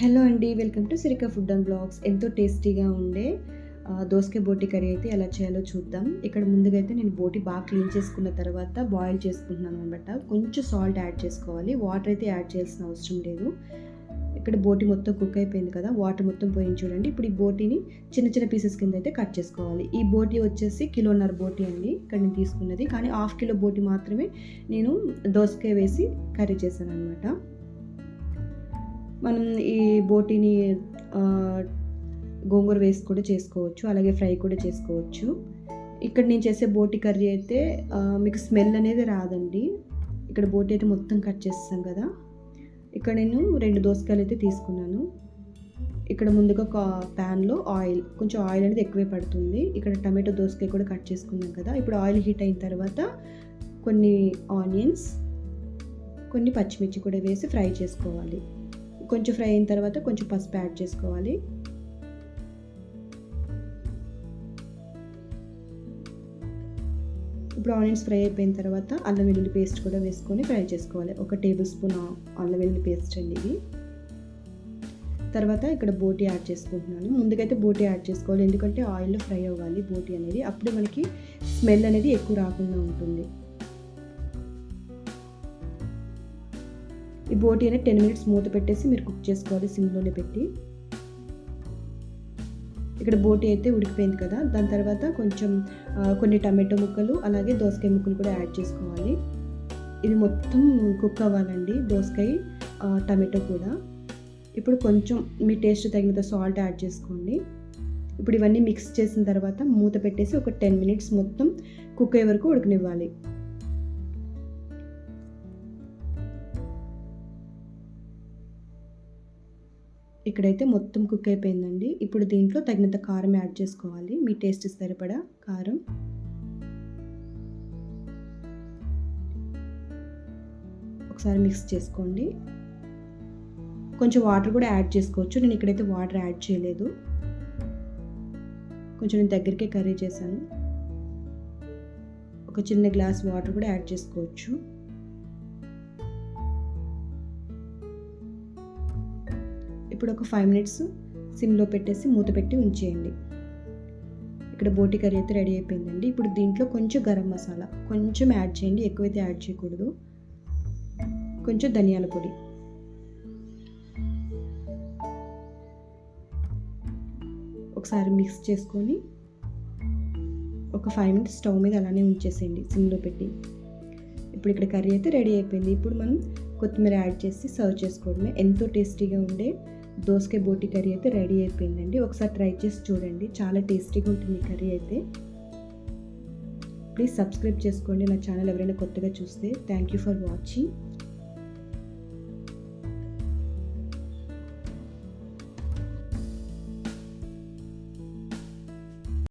Hello అండి welcome to Sirika food and blogs. ఎంతో టేస్టీగా ఉండే దోసకాయ బోటి కర్రీ అయితే ఎలా చేయాలో చూద్దాం. ఇక్కడ ముందుగా అయితే నేను బోటి బాగా క్లీన్ చేసుకున్న తర్వాత బాయిల్ చేసుకుంటున్నాను అనమాట కొంచెం సాల్ట్ యాడ్ చేసుకోవాలి. వాటర్ అయితే యాడ్ చేయాల్సిన అవసరం లేదు. ఇక్కడ బోటి మొత్తం కుక్ అయిపోయింది కదా వాటర్ మొత్తం పోయింది చూడండి. ఇప్పుడు ఈ బోటిని చిన్న చిన్న పీసెస్ కింద అయితే కట్ చేసుకోవాలి. ఈ బోటి వచ్చేసి కిలోన్నర బోటి అండి ఇక్కడ నేను తీసుకున్నది. కానీ హాఫ్ కిలో బోటి మాత్రమే నేను దోసకాయ వేసి కర్రీ చేశాను అనమాట మనం ఈ బోటిని గోంగూర వేసి కూడా చేసుకోవచ్చు. అలాగే ఫ్రై కూడా చేసుకోవచ్చు. ఇక్కడ నేను చేసే బోటి కర్రీ అయితే మీకు స్మెల్ అనేది రాదండి. ఇక్కడ బోటి అయితే మొత్తం కట్ చేస్తాం కదా. ఇక్కడ నేను రెండు దోసకాయలు అయితే తీసుకున్నాను. ఇక్కడ ముందుగా ఒక ప్యాన్లో ఆయిల్ కొంచెం ఆయిల్ అనేది ఎక్కువే పడుతుంది. ఇక్కడ టమాటో దోసకాయ కూడా కట్ చేసుకున్నాం కదా. ఇప్పుడు ఆయిల్ హీట్ అయిన తర్వాత కొన్ని ఆనియన్స్ కొన్ని పచ్చిమిర్చి కూడా వేసి ఫ్రై చేసుకోవాలి. కొంచెం ఫ్రై అయిన తర్వాత కొంచెం పసుపు యాడ్ చేసుకోవాలి. ఇప్పుడు ఆనియన్స్ ఫ్రై అయిపోయిన తర్వాత అల్లం వెల్లుల్లి పేస్ట్ కూడా వేసుకొని ఫ్రై చేసుకోవాలి. ఒక టేబుల్ స్పూన్ అల్లం వెల్లుల్లి పేస్ట్ అండి ఇది. తర్వాత ఇక్కడ బోటి యాడ్ చేసుకుంటున్నాను. ముందుకైతే బోటి యాడ్ చేసుకోవాలి. ఎందుకంటే ఆయిల్లో ఫ్రై అవ్వాలి బోటి అనేది. అప్పుడే మనకి స్మెల్ అనేది ఎక్కువ రాకుండా ఉంటుంది. ఈ బోటి అనేది టెన్ మినిట్స్ మూత పెట్టేసి మీరు కుక్ చేసుకోవాలి సిమ్లోనే పెట్టి. ఇక్కడ బోటి అయితే ఉడికిపోయింది కదా దాని తర్వాత కొంచెం కొన్ని టమాటో ముక్కలు అలాగే దోసకాయ ముక్కలు కూడా యాడ్ చేసుకోవాలి. ఇది మొత్తం కుక్ అవ్వాలండి దోసకాయ టమాటో కూడా. ఇప్పుడు కొంచెం మీ టేస్ట్ తగినంత సాల్ట్ యాడ్ చేసుకోండి. ఇప్పుడు ఇవన్నీ మిక్స్ చేసిన తర్వాత మూత పెట్టేసి ఒక టెన్ మినిట్స్ మొత్తం కుక్ అయ్యే వరకు ఉడకనివ్వాలి. ఇక్కడైతే మొత్తం కుక్ అయిపోయిందండి. ఇప్పుడు దీంట్లో తగినంత కారం యాడ్ చేసుకోవాలి. మీ టేస్ట్ సరిపడా కారం. ఒకసారి మిక్స్ చేసుకోండి. కొంచెం వాటర్ కూడా యాడ్ చేసుకోవచ్చు. నేను ఇక్కడైతే వాటర్ యాడ్ చేయలేదు. కొంచెం నేను దగ్గరికే కర్రీ చేశాను. ఒక చిన్న గ్లాస్ వాటర్ కూడా యాడ్ చేసుకోవచ్చు. ఇప్పుడు ఒక ఫైవ్ మినిట్స్ సిమ్లో పెట్టేసి మూత పెట్టి ఉంచేయండి. ఇక్కడ బోటి కర్రీ అయితే రెడీ అయిపోయిందండి. ఇప్పుడు దీంట్లో కొంచెం గరం మసాలా కొంచెం యాడ్ చేయండి. ఎక్కువైతే యాడ్ చేయకూడదు. కొంచెం ధనియాల పొడి. ఒకసారి మిక్స్ చేసుకొని ఒక ఫైవ్ మినిట్స్ స్టవ్ మీద అలానే ఉంచేసేయండి సిమ్లో పెట్టి. ఇప్పుడు ఇక్కడ కర్రీ అయితే రెడీ అయిపోయింది. ఇప్పుడు మనం కొత్తిమీర యాడ్ చేసి సర్వ్ చేసుకోవడమే. ఎంతో టేస్టీగా ఉండే దోసకాయ బోటి కర్రీ అయితే రెడీ అయిపోయిందండి. ఒకసారి ట్రై చేసి చూడండి. చాలా టేస్టీగా ఉంటుంది కర్రీ అయితే. ప్లీజ్ సబ్స్క్రైబ్ చేసుకోండి. నా ఛానల్ ఎవరైనా కొత్తగా చూస్తే థ్యాంక్ యూ ఫర్ వాచింగ్.